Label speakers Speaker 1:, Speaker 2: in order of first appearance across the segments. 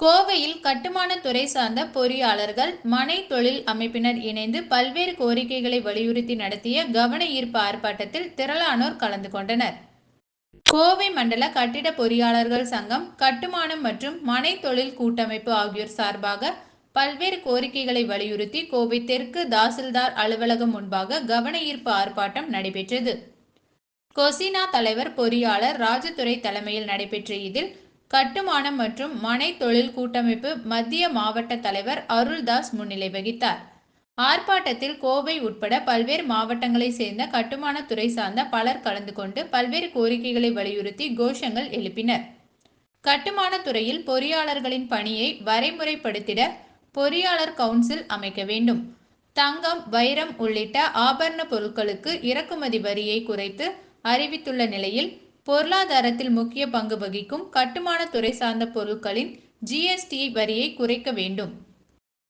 Speaker 1: கோவையில் கட்டுமான துறை சார்ந்த பொறியாளர்கள் மனை தொழில் அமைப்பினர் இணைந்து பல்வேறு கோரிக்கைகளை வலியுறுத்தி நடத்திய கவன ஈர்ப்பு ஆர்ப்பாட்டத்தில் திரளானோர் கலந்து கொண்டனர். கோவை மண்டல கட்டிட பொறியாளர்கள் சங்கம் கட்டுமானம் மற்றும் மனை தொழில் கூட்டமைப்பு ஆகியோர் சார்பாக பல்வேறு கோரிக்கைகளை வலியுறுத்தி கோவை தெற்கு தாசில்தார் அலுவலகம் முன்பாக கவன ஈர்ப்பு ஆர்ப்பாட்டம் நடைபெற்றது. கொசினா தலைவர் பொறியாளர் ராஜதுரை தலைமையில் நடைபெற்ற இதில் கட்டுமானம் மற்றும் மனை தொழில் கூட்டமைப்பு மத்திய மாவட்ட தலைவர் அருள்தாஸ் முன்னிலை வகித்தார். ஆர்ப்பாட்டத்தில் கோவை உட்பட பல்வேறு மாவட்டங்களைச் சேர்ந்த கட்டுமானத்துறை சார்ந்த பலர் கலந்து கொண்டு பல்வேறு கோரிக்கைகளை வலியுறுத்தி கோஷங்கள் எழுப்பினர். கட்டுமானத்துறையில் பொறியாளர்களின் பணியை வரைமுறைப்படுத்திட பொறியாளர் கவுன்சில் அமைக்க வேண்டும். தங்கம் வைரம் உள்ளிட்ட ஆபரண பொருட்களுக்கு இறக்குமதி வரியை குறைத்து அறிவித்துள்ள நிலையில் பொருளாதாரத்தில் முக்கிய பங்கு வகிக்கும் கட்டுமான துறை சார்ந்த பொருட்களின் ஜிஎஸ்டி வரியை குறைக்க வேண்டும்.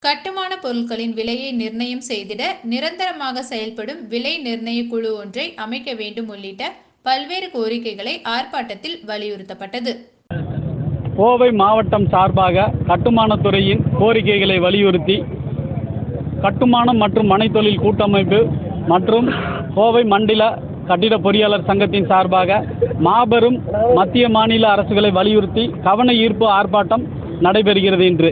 Speaker 1: கட்டுமான பொருட்களின் விலையை நிர்ணயம் செய்திட நிரந்தரமாக செயல்படும் விலை நிர்ணய குழு ஒன்றை அமைக்க வேண்டும் உள்ளிட்ட பல்வேறு கோரிக்கைகளை ஆர்ப்பாட்டத்தில் வலியுறுத்தப்பட்டது.
Speaker 2: கோவை மாவட்டம் சார்பாக கட்டுமானத்துறையின் கோரிக்கைகளை வலியுறுத்தி கட்டுமானம் மற்றும் மனைத்தொழில் கூட்டமைப்பு மற்றும் கோவை மண்டல கட்டிட பொறியாளர் சங்கத்தின் சார்பாக மாபெரும் மத்திய மாநில அரசுகளை வலியுறுத்தி கவன ஈர்ப்பு ஆர்ப்பாட்டம் நடைபெறுகிறது இன்று.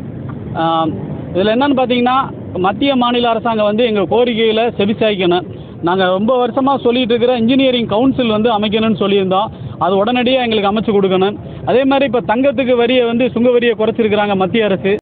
Speaker 2: இதில் என்னன்னு பார்த்தீங்கன்னா மத்திய மாநில அரசாங்கம் வந்து எங்கள் கோரிக்கையில் செவிசாய்க்கணும். நாங்கள் ரொம்ப வருஷமாக சொல்லிட்டு இருக்கிற இன்ஜினியரிங் கவுன்சில் வந்து அமைக்கணும்னு சொல்லியிருந்தோம். அது உடனடியாக எங்களுக்கு அமைச்சு கொடுக்கணும். அதே மாதிரி இப்போ தங்கத்துக்கு வரியை வந்து சுங்க வரியை குறைச்சிருக்கிறாங்க மத்திய அரசு.